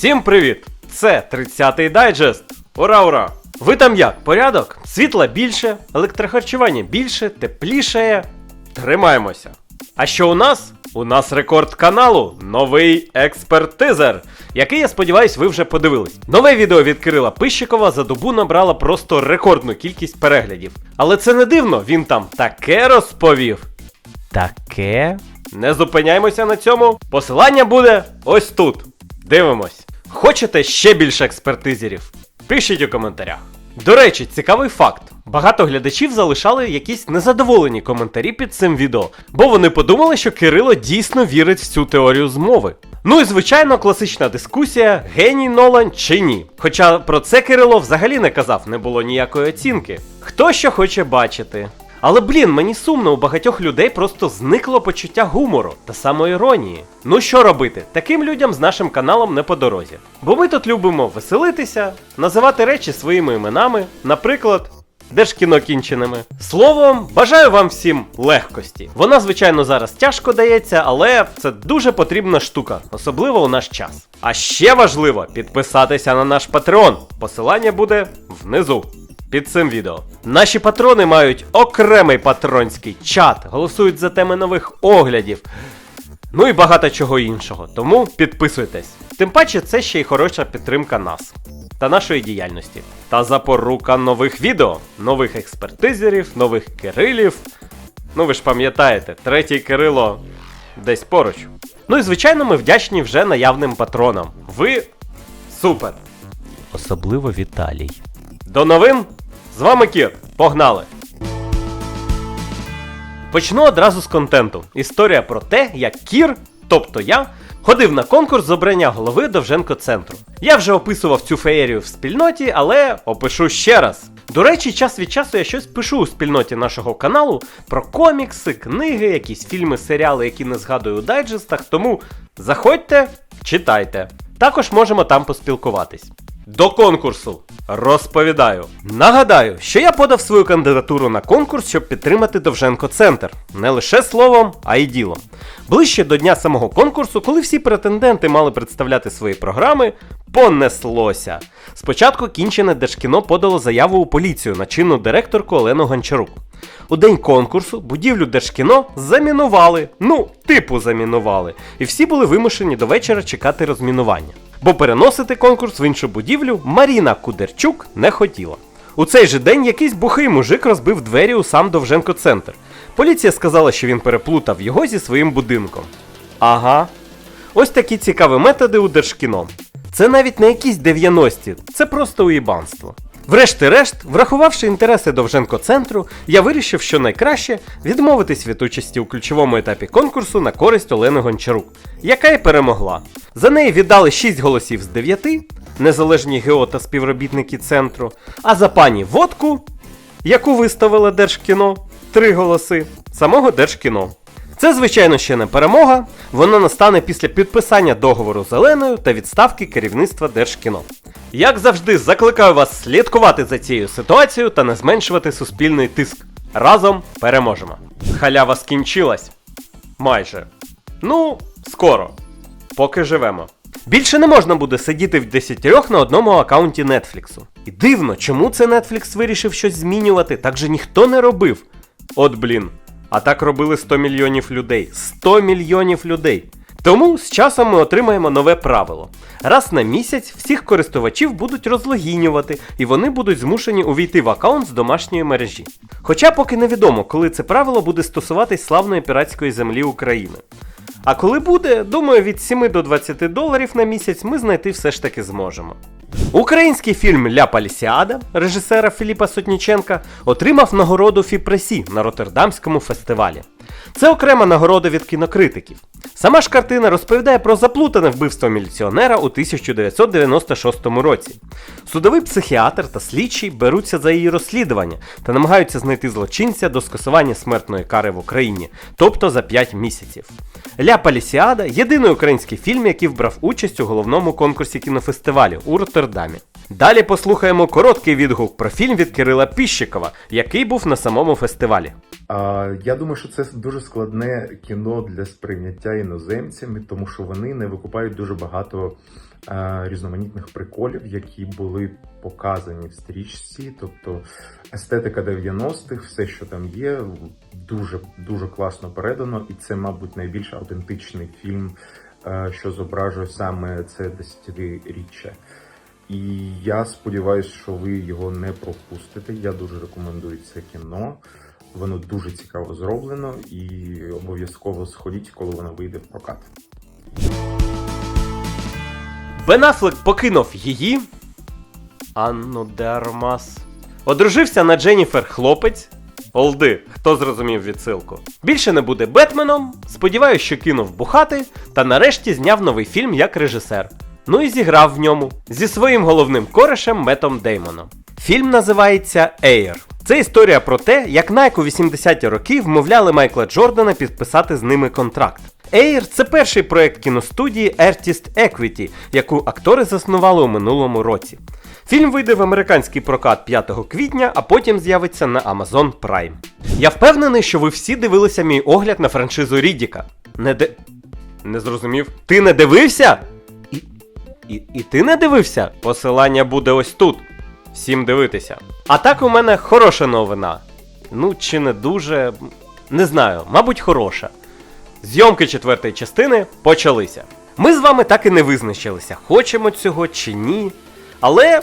Всім привіт! Це 30-й дайджест. Ура, ура! Ви там як? Порядок? Світла більше, електрохарчування більше, тепліше. Тримаємося. А що у нас? У нас рекорд каналу, новий експертизер, який, я сподіваюсь, ви вже подивились. Нове відео від Кирила Пищикова за добу набрало просто рекордну кількість переглядів. Але це не дивно, він там таке розповів. Таке? Не зупиняємося на цьому. Посилання буде ось тут. Дивимось. Хочете ще більше експертизерів? Пишіть у коментарях. До речі, цікавий факт. Багато глядачів залишали якісь незадоволені коментарі під цим відео, бо вони подумали, що Кирило дійсно вірить в цю теорію змови. Ну і звичайно, класична дискусія: геній Нолан чи ні. Хоча про це Кирило взагалі не казав, не було ніякої оцінки. Хто що хоче бачити. Але блін, мені сумно, у багатьох людей просто зникло почуття гумору та самоіронії. Ну що робити? Таким людям з нашим каналом не по дорозі. Бо ми тут любимо веселитися, називати речі своїми іменами, наприклад. Держкіно кінченими. Словом, бажаю вам всім легкості. Вона, звичайно, зараз тяжко дається, але це дуже потрібна штука, особливо у наш час. А ще важливо підписатися на наш Patreon. Посилання буде внизу під цим відео. Наші патрони мають окремий патронський чат, голосують за теми нових оглядів. Ну і багато чого іншого. Тому підписуйтесь. Тим паче, це ще й хороша підтримка нас та нашої діяльності. Та запорука нових відео, нових експертизерів, нових кирилів. Ну ви ж пам'ятаєте, третій Кирило десь поруч. Ну і звичайно, ми вдячні вже наявним патронам. Ви супер! Особливо Віталій. До новин! З вами Кір. Погнали! Почну одразу з контенту. Історія про те, як Кір, тобто я, ходив на конкурс з обрання голови Довженко центру. Я вже описував цю феєрію в спільноті, але опишу ще раз. До речі, час від часу я щось пишу у спільноті нашого каналу про комікси, книги, якісь фільми, серіали, які не згадую у дайджестах, тому заходьте, читайте. Також можемо там поспілкуватись. До конкурсу розповідаю. Нагадаю, що я подав свою кандидатуру на конкурс, щоб підтримати Довженко Центр. Не лише словом, а й ділом. Ближче до дня самого конкурсу, коли всі претенденти мали представляти свої програми, понеслося. Спочатку кінчене Держкіно подало заяву у поліцію на чинну директорку Олену Гончарук. У день конкурсу будівлю Держкіно замінували, ну, типу замінували, і всі були вимушені до вечора чекати розмінування. Бо переносити конкурс в іншу будівлю Маріна Кудерчук не хотіла. У цей же день якийсь бухий мужик розбив двері у сам Довженко центр. Поліція сказала, що він переплутав його зі своїм будинком. Ага. Ось такі цікаві методи у Держкіно. Це навіть не якісь 90-ті, це просто уїбанство. Врешті-решт, врахувавши інтереси Довженко центру, я вирішив, що найкраще відмовитись від участі у ключовому етапі конкурсу на користь Олени Гончарук, яка й перемогла. За неї віддали 6 голосів з 9, незалежні ГЕО та співробітники центру, а за пані Водку, яку виставила Держкіно, 3 голоси самого Держкіно. Це, звичайно, ще не перемога. Вона настане після підписання договору з Оленою та відставки керівництва Держкіно. Як завжди, закликаю вас слідкувати за цією ситуацією та не зменшувати суспільний тиск. Разом переможемо. Халява скінчилась. Майже. Ну, скоро. Поки живемо. Більше не можна буде сидіти в десятьох на одному аккаунті Нетфліксу. І дивно, чому це Netflix вирішив щось змінювати, так же ніхто не робив. От блін. А так робили 100 мільйонів людей. 100 мільйонів людей. Тому з часом ми отримаємо нове правило. Раз на місяць всіх користувачів будуть розлогінювати, і вони будуть змушені увійти в аккаунт з домашньої мережі. Хоча поки невідомо, коли це правило буде стосуватись славної піратської землі України. А коли буде, думаю, від 7 до 20 доларів на місяць ми знайти все ж таки зможемо. Український фільм Ля Палісіада режисера Філіпа Сотніченка отримав нагороду Фіпресі на Роттердамському фестивалі. Це окрема нагорода від кінокритиків. Сама ж картина розповідає про заплутане вбивство міліціонера у 1996 році. Судовий психіатр та слідчий беруться за її розслідування та намагаються знайти злочинця до скасування смертної кари в Україні, тобто за 5 місяців. Ля Палісіада єдиний український фільм, який брав участь у головному конкурсі кінофестивалю у Роттердамі. Далі послухаємо короткий відгук про фільм від Кирила Піщикова, який був на самому фестивалі. А, я думаю, що це дуже складне кіно для сприйняття іноземцями, тому що вони не викупають дуже багато е, різноманітних приколів, які були показані в стрічці. Тобто естетика 90-х, все, що там є, дуже дуже класно передано, і це, мабуть, найбільш автентичний фільм, е, що зображує саме це десятиріччя. І я сподіваюся, що ви його не пропустите. Я дуже рекомендую це кіно. Воно дуже цікаво зроблено і обов'язково сходіть, коли воно вийде в прокат. Бен Аффлек покинув її. Анну Дермас. Одружився на Дженніфер хлопець. Олди, хто зрозумів відсилку. Більше не буде Бетменом. Сподіваюсь, що кинув бухати, та нарешті зняв новий фільм як режисер. Ну і зіграв в ньому зі своїм головним корешем Метом Деймоном. Фільм називається Air. Це історія про те, як Nike у 80-ті роки вмовляли Майкла Джордана підписати з ними контракт. Air – це перший проект кіностудії Artist Equity, яку актори заснували у минулому році. Фільм вийде в американський прокат 5 квітня, а потім з'явиться на Amazon Prime. Я впевнений, що ви всі дивилися мій огляд на франшизу Рідіка. Не де. Не зрозумів. Ти не дивився? І, і, ти не дивився? Посилання буде ось тут. Всім дивитися. А так у мене хороша новина. Ну, чи не дуже. Не знаю, мабуть, хороша. Зйомки четвертої частини почалися. Ми з вами так і не визначилися, хочемо цього чи ні. Але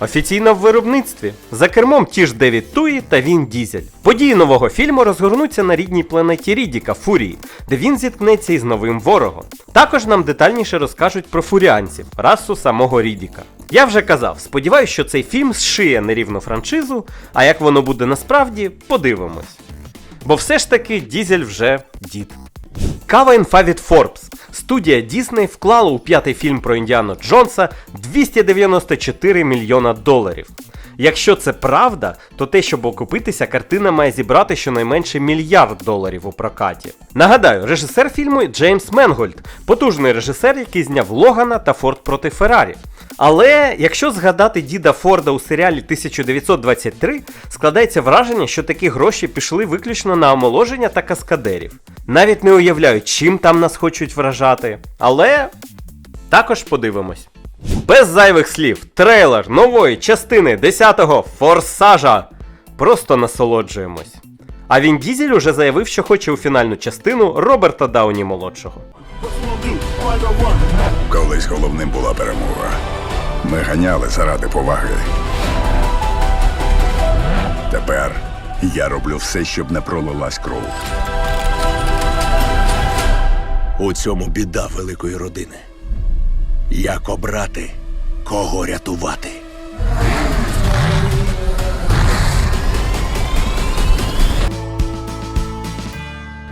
офіційно в виробництві. За кермом ті ж Девід Туї та Він Дізель. Події нового фільму розгорнуться на рідній планеті Рідіка Фурії, де він зіткнеться із новим ворогом. Також нам детальніше розкажуть про фуріанців, расу самого Рідіка. Я вже казав, сподіваюся, що цей фільм зшиє нерівну франшизу, а як воно буде насправді, подивимось. Бо все ж таки Дізель вже дід. Кава інфа від Forbes. Студія Disney вклала у п'ятий фільм про Індіану Джонса 294 мільйона доларів. Якщо це правда, то те, щоб окупитися, картина має зібрати щонайменше мільярд доларів у прокаті. Нагадаю, режисер фільму Джеймс Менгольд, потужний режисер, який зняв Логана та Форд проти Феррарі. Але якщо згадати діда Форда у серіалі 1923, складається враження, що такі гроші пішли виключно на омоложення та каскадерів. Навіть не уявляю, чим там нас хочуть вражати. Але також подивимось. Без зайвих слів, трейлер нової частини 10-го Форсажа. Просто насолоджуємось. А він Дізель уже заявив, що хоче у фінальну частину Роберта Дауні молодшого. Колись головним була перемога. Ми ганяли заради поваги. Тепер я роблю все, щоб не пролилась кров. У цьому біда великої родини. Як обрати, кого рятувати?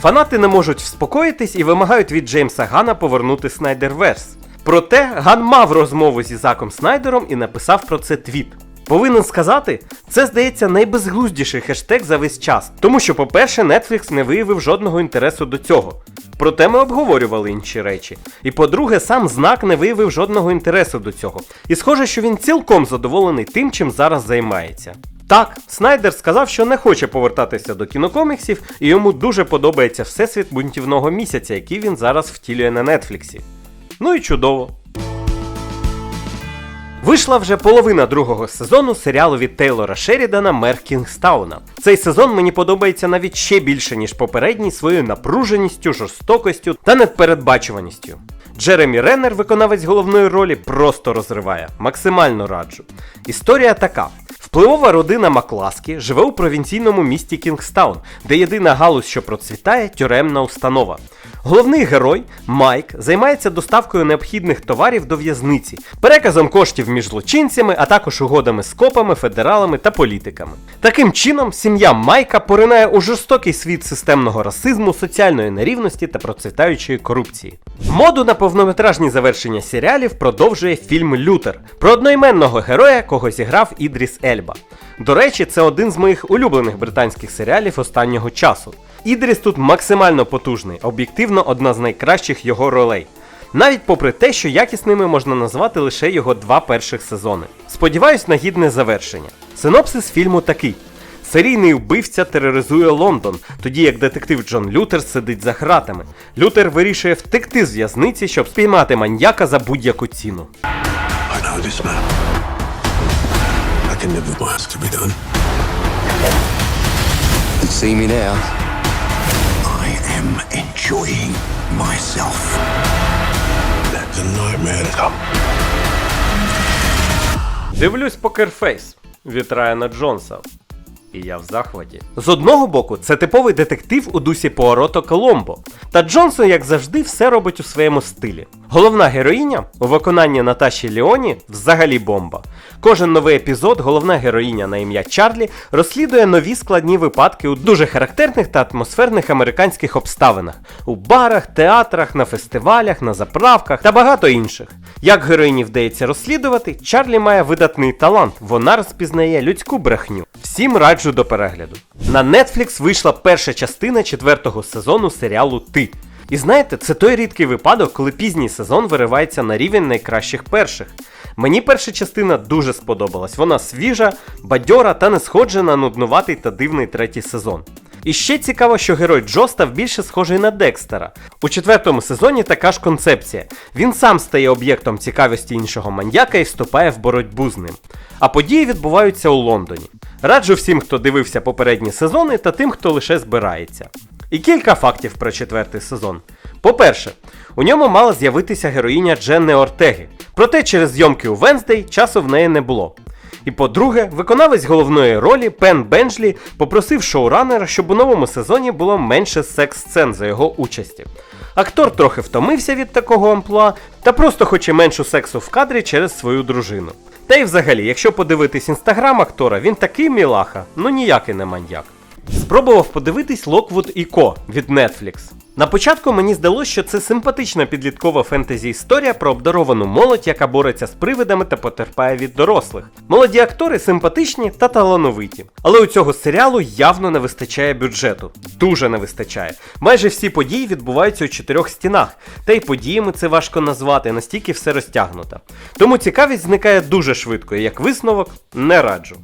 Фанати не можуть вспокоїтись і вимагають від Джеймса Гана повернути Снайдерверс. Проте Ган мав розмову зі Заком Снайдером і написав про це твіт. Повинен сказати, це здається найбезглуздіший хештег за весь час, тому що, по-перше, Netflix не виявив жодного інтересу до цього. Проте ми обговорювали інші речі. І по-друге, сам знак не виявив жодного інтересу до цього. І схоже, що він цілком задоволений тим, чим зараз займається. Так, Снайдер сказав, що не хоче повертатися до кінокоміксів, і йому дуже подобається всесвіт бунтівного місяця, який він зараз втілює на Нетфліксі. Ну і чудово. Вийшла вже половина другого сезону серіалу від Тейлора Шерідана Мер Кінгстауна. Цей сезон мені подобається навіть ще більше, ніж попередній своєю напруженістю, жорстокостю та непередбачуваністю. Джеремі Реннер, виконавець головної ролі, просто розриває. Максимально раджу. Історія така. Впливова родина Макласкі живе у провінційному місті Кінгстаун, де єдина галузь, що процвітає, тюремна установа. Головний герой Майк займається доставкою необхідних товарів до в'язниці, переказом коштів між злочинцями, а також угодами з копами, федералами та політиками. Таким чином, сім'я Майка поринає у жорстокий світ системного расизму, соціальної нерівності та процвітаючої корупції. Моду на повнометражні завершення серіалів продовжує фільм Лютер про одноіменного героя, кого зіграв Ідріс Ельба. До речі, це один з моїх улюблених британських серіалів останнього часу. Ідріс тут максимально потужний, об'єктивно одна з найкращих його ролей. Навіть попри те, що якісними можна назвати лише його два перших сезони. Сподіваюсь на гідне завершення. Синопсис фільму такий: Серійний вбивця тероризує Лондон, тоді як детектив Джон Лютер сидить за гратами. Лютер вирішує втекти з в'язниці, щоб спіймати маньяка за будь-яку ціну. See me now. I am enjoying myself. Let the nightmare come. Дивлюсь покерфейс від Райана Джонса. І я в захваті. З одного боку, це типовий детектив у дусі Пуарото Коломбо. Та Джонсон, як завжди, все робить у своєму стилі. Головна героїня у виконанні Наташі Ліоні взагалі бомба. Кожен новий епізод головна героїня на ім'я Чарлі розслідує нові складні випадки у дуже характерних та атмосферних американських обставинах у барах, театрах, на фестивалях, на заправках та багато інших. Як героїні вдається розслідувати, Чарлі має видатний талант. Вона розпізнає людську брехню. Всім раджу до перегляду. На Netflix вийшла перша частина четвертого сезону серіалу Ти. І знаєте, це той рідкий випадок, коли пізній сезон виривається на рівень найкращих перших. Мені перша частина дуже сподобалась. Вона свіжа, бадьора та не схожа на нуднуватий та дивний третій сезон. І ще цікаво, що герой Джо став більше схожий на Декстера. У четвертому сезоні така ж концепція. Він сам стає об'єктом цікавості іншого маньяка і вступає в боротьбу з ним. А події відбуваються у Лондоні. Раджу всім, хто дивився попередні сезони, та тим, хто лише збирається. І кілька фактів про четвертий сезон. По-перше, у ньому мала з'явитися героїня Дженни Ортеги. Проте через зйомки у Венздей часу в неї не було. І по-друге, виконавець головної ролі Пен Бенджлі попросив шоуранера, щоб у новому сезоні було менше секс-сцен за його участі. Актор трохи втомився від такого амплуа та просто хоче меншу сексу в кадрі через свою дружину. Та й взагалі, якщо подивитись інстаграм актора, він такий мілаха, ну ніякий не маньяк. Спробував подивитись Lockwood і Ко від Netflix. На початку мені здалося, що це симпатична підліткова фентезі історія про обдаровану молодь, яка бореться з привидами та потерпає від дорослих. Молоді актори симпатичні та талановиті. Але у цього серіалу явно не вистачає бюджету. Дуже не вистачає. Майже всі події відбуваються у чотирьох стінах, та й подіями це важко назвати, настільки все розтягнуто. Тому цікавість зникає дуже швидко, і як висновок не раджу.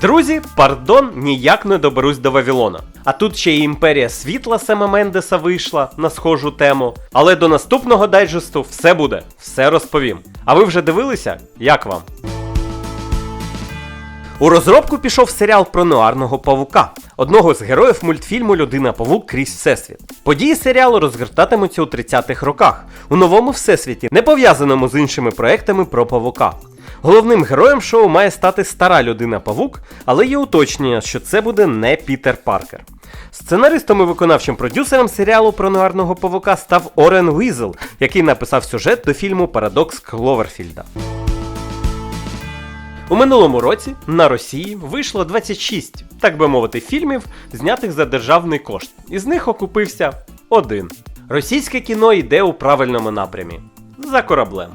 Друзі, пардон, ніяк не доберусь до Вавилона. А тут ще й імперія світла Сема Мендеса вийшла на схожу тему. Але до наступного дайджесту все буде, все розповім. А ви вже дивилися? Як вам? У розробку пішов серіал про нуарного павука, одного з героїв мультфільму Людина Павук крізь Всесвіт. Події серіалу розгортатимуться у 30-х роках, у новому всесвіті, не пов'язаному з іншими проектами про павука. Головним героєм шоу має стати стара людина Павук, але є уточнення, що це буде не Пітер Паркер. Сценаристом і виконавчим продюсером серіалу про нуарного павука став Орен Уізел, який написав сюжет до фільму Парадокс Кловерфільда. У минулому році на Росії вийшло 26, так би мовити, фільмів, знятих за державний кошт. Із них окупився один. Російське кіно йде у правильному напрямі. За кораблем.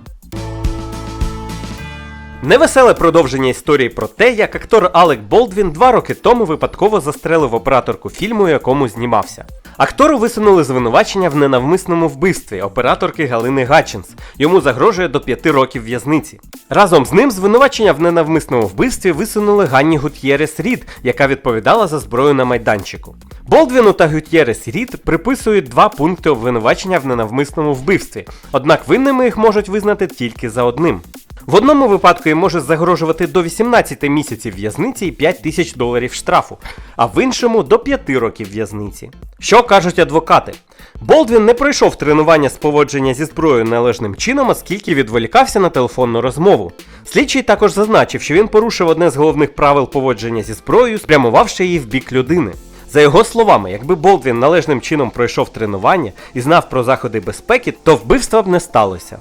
Невеселе продовження історії про те, як актор Алек Болдвін два роки тому випадково застрелив операторку фільму, у якому знімався. Актору висунули звинувачення в ненавмисному вбивстві операторки Галини Гатчинс. Йому загрожує до 5 років в'язниці. Разом з ним звинувачення в ненавмисному вбивстві висунули Ганні Гут'єрес Рід, яка відповідала за зброю на майданчику. Болдвіну та Гут'єрес Рід приписують два пункти обвинувачення в ненавмисному вбивстві, однак винними їх можуть визнати тільки за одним. В одному випадку їм може загрожувати до 18 місяців в'язниці і 5 тисяч доларів штрафу, а в іншому до 5 років в'язниці. Що кажуть адвокати? Болдвін не пройшов тренування з поводження зі зброєю належним чином, оскільки відволікався на телефонну розмову. Слідчий також зазначив, що він порушив одне з головних правил поводження зі зброєю, спрямувавши її в бік людини. За його словами, якби Болдвін належним чином пройшов тренування і знав про заходи безпеки, то вбивства б не сталося.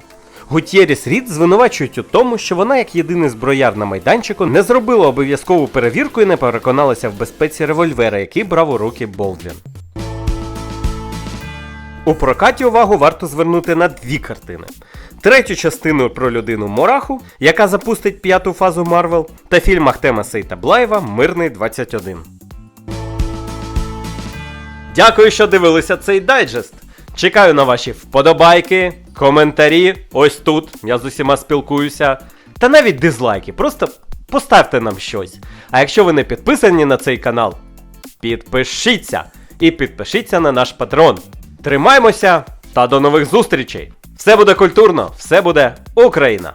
Гутєріс Рід звинувачують у тому, що вона, як єдиний зброяр на майданчику, не зробила обов'язкову перевірку і не переконалася в безпеці револьвера, який брав у руки Болдвін. У прокаті увагу варто звернути на дві картини: третю частину про людину Мораху, яка запустить п'яту фазу Марвел, та фільм Ахтема Сейтаблаєва Мирний 21. Дякую, що дивилися цей дайджест. Чекаю на ваші вподобайки, коментарі. Ось тут. Я з усіма спілкуюся. Та навіть дизлайки. Просто поставте нам щось. А якщо ви не підписані на цей канал, підпишіться і підпишіться на наш патрон. Тримаймося та до нових зустрічей! Все буде культурно, все буде Україна!